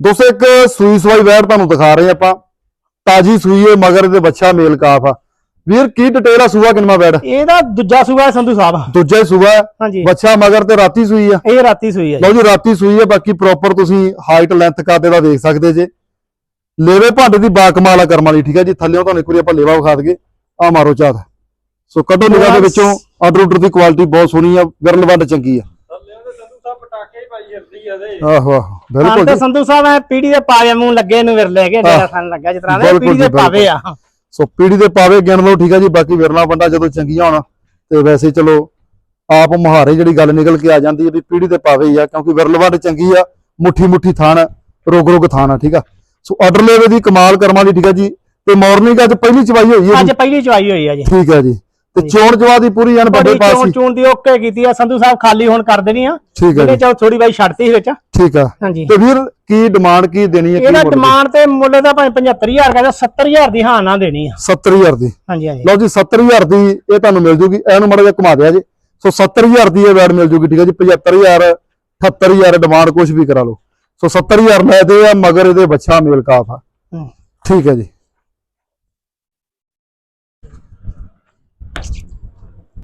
ਦੋਸਤੋ ਇੱਕ ਸੂਈ ਸਵਾਈ ਵੈੜ ਤੁਹਾਨੂੰ ਦਿਖਾ ਰਹੇ ਆਪਾਂ। ਤਾਜੀ ਸੂਈ ਹੈ ਮਗਰ ਇਹਦੇ ਬੱਚਾ ਮੇਲ ਕਾਫ ਆ। ਵੀਰ ਕੀ ਡਿਟੇਲ ਆ ਸੂਆ ਕਿੰਨਾ ਵੈੜ? ਇਹਦਾ ਦੂਜਾ ਸੂਆ ਹੈ ਸੰਧੂ ਸਾਹਿਬ। ਦੂਜਾ ਸੂਆ ਹਾਂਜੀ। ਬੱਚਾ ਮਗਰ ਤੇ ਰਾਤੀ ਸੂਈ ਆ। ਇਹ ਰਾਤੀ ਸੂਈ ਹੈ ਜੀ। ਲਓ ਜੀ ਰਾਤੀ ਸੂਈ ਹੈ ਬਾਕੀ ਪ੍ਰੋਪਰ ਤੁਸੀਂ ਹਾਈਟ ਲੈਂਥ ਕਾਦੇ ਦਾ ਦੇਖ ਸਕਦੇ ਜੇ। ਲੇਵੇ ਭਾਂਡੇ ਦੀ ਬਾਕਮਾਲ ਆ ਕਰਮ ਵਾਲੀ ਠੀਕ ਹੈ ਜੀ। ਥੱਲੇੋਂ ਤੁਹਾਨੂੰ ਇੱਕ ਵਾਰੀ ਆਪਾਂ ਲੇਵਾ ਵਿਖਾ ਦਈਏ। ਆ ਮਾਰੋ ਝਾਤ ਸੋ ਕੱਢੋ ਨਿਗਾਹ ਦੇ ਵਿੱਚੋਂ। ਆਰਡਰ ਆਰਡਰ ਦੀ ਕੁਆਲਿਟੀ ਬਹੁਤ ਸੋਹਣੀ ਆ ਵਿਰਲ ਵੱਡ ਚੰਗੀ ਆ ਥੱਲੇ ਉਹਦੇ ਸੰਧੂ ਸਾਹਿਬ ਪਟਾਕੇ ਹੀ ਪਾਈ ਜਾਂਦੀ ਆ ਦੇ ਆਹੋ ਆਹੋ ਹਾਂ ਬਿਲਕੁਲ ਤੇ ਜੀ। ਸੰਧੂ ਸਾਹਿਬ ਐ ਪੀੜੀ ਦੇ ਪਾਵੇ ਮੂੰਹ ਲੱਗੇ ਨੂੰ ਵਿਰ ਲੈ ਕੇ ਜਿਹੜਾ ਹਾਂ। ਸਾਨੂੰ ਲੱਗਾ ਜਿਸ ਤਰ੍ਹਾਂ ਦੇ ਬਿਲਕੁਲ ਪੀੜੀ ਦੇ ਪਾਵੇ ਆ। ਸੋ ਪੀੜੀ ਦੇ ਪਾਵੇ ਗਿਣ ਲਓ ਠੀਕ ਹੈ ਜੀ ਬਾਕੀ ਵਿਰਲਾ ਵੰਡਾ ਜਦੋਂ ਚੰਗੀਆਂ ਹੋਣ ਤੇ ਵੈਸੇ ਚਲੋ ਆਪ ਮੁਹਾਰੇ ਜਿਹੜੀ ਗੱਲ ਨਿਕਲ ਕੇ ਆ ਜਾਂਦੀ ਹੈ ਵੀ ਪੀੜੀ ਦੇ ਪਾਵੇ ਹੀ ਆ ਕਿਉਂਕਿ ਵਿਰਲ ਵੰਡ ਚੰਗੀ ਆ ਮੁੱਠੀ ਮੁੱਠੀ ਥਾਣ ਰੋਗ ਰੋਗ ਥਾਣ ਆ ਠੀਕ ਆ। ਸੋ ਆਰਡਰ ਲੈਵੇ ਦੀ ਕਮਾਲ ਕਰਮਾਂ ਦੀ ਠੀਕ ਆ ਜੀ ਤੇ ਮਾਰਨਿੰਗ ਅੱਜ ਪਹਿਲੀ ਚਵਾਈ ਹੋਈ ਹੈ ਅੱਜ ਪਹਿਲੀ ਚਵਾਈ ਹੋਈ ਆ ਜੀ। ਠੀਕ ਹੈ ਜੀ। ਤੇ ਚੋਣ ਜਵਾ ਦੀ ਪੂਰੀ ਐਨ ਵੱਡੇ ਬੜੀ ਚੋਣ ਪਾਸੀ। ਚੂਣ ਦੀ ਓਕੇ ਕੀਤੀ ਆ ਸੰਧੂ ਸਾਹਿਬ ਖਾਲੀ ਹੁਣ ਕਰ ਦੇਣੀ ਆ। ਇਹਨੇ ਚਾਹ ਥੋੜੀ ਬਾਈ ਛੱਡਤੀ ਸੀ ਵਿੱਚ ਠੀਕ ਆ। ਹਾਂਜੀ। ਤੇ ਵੀਰ ਕੀ ਡਿਮਾਂਡ ਕੀ ਦੇਣੀ ਹੈ ਇਹਦਾ? ਡਿਮਾਂਡ ਤੇ ਮੁੱਲ ਦਾ ਭਾਵੇਂ 75000 ਕਹਿੰਦਾ 70000 ਦੀ ਹਾਂ ਨਾ ਦੇਣੀ ਆ। 70000 ਦੀ। ਹਾਂਜੀ ਹਾਂਜੀ। ਲਓ ਜੀ 70000 ਦੀ ਇਹ ਤੁਹਾਨੂੰ ਮਿਲ ਜੂਗੀ। ਇਹਨੂੰ ਮਾੜਾ ਜਿਹਾ ਘੁਮਾ ਦਿਆ ਜੀ। ਸੋ 70000 ਦੀ ਇਹ ਵੈਡ ਮਿਲ ਜੂਗੀ ਠੀਕ ਹੈ ਜੀ। 75000 78000 ਡਿਮਾਂਡ ਕੁਝ ਵੀ ਕਰਾ ਲਓ। ਸੋ 70000 ਲੈ ਦੇ ਆ ਮਗਰ ਇਹਦੇ ਬੱਚਾ ਮੇਲ ਕਾਫ ਆ। ਠੀਕ ਹੈ ਜੀ।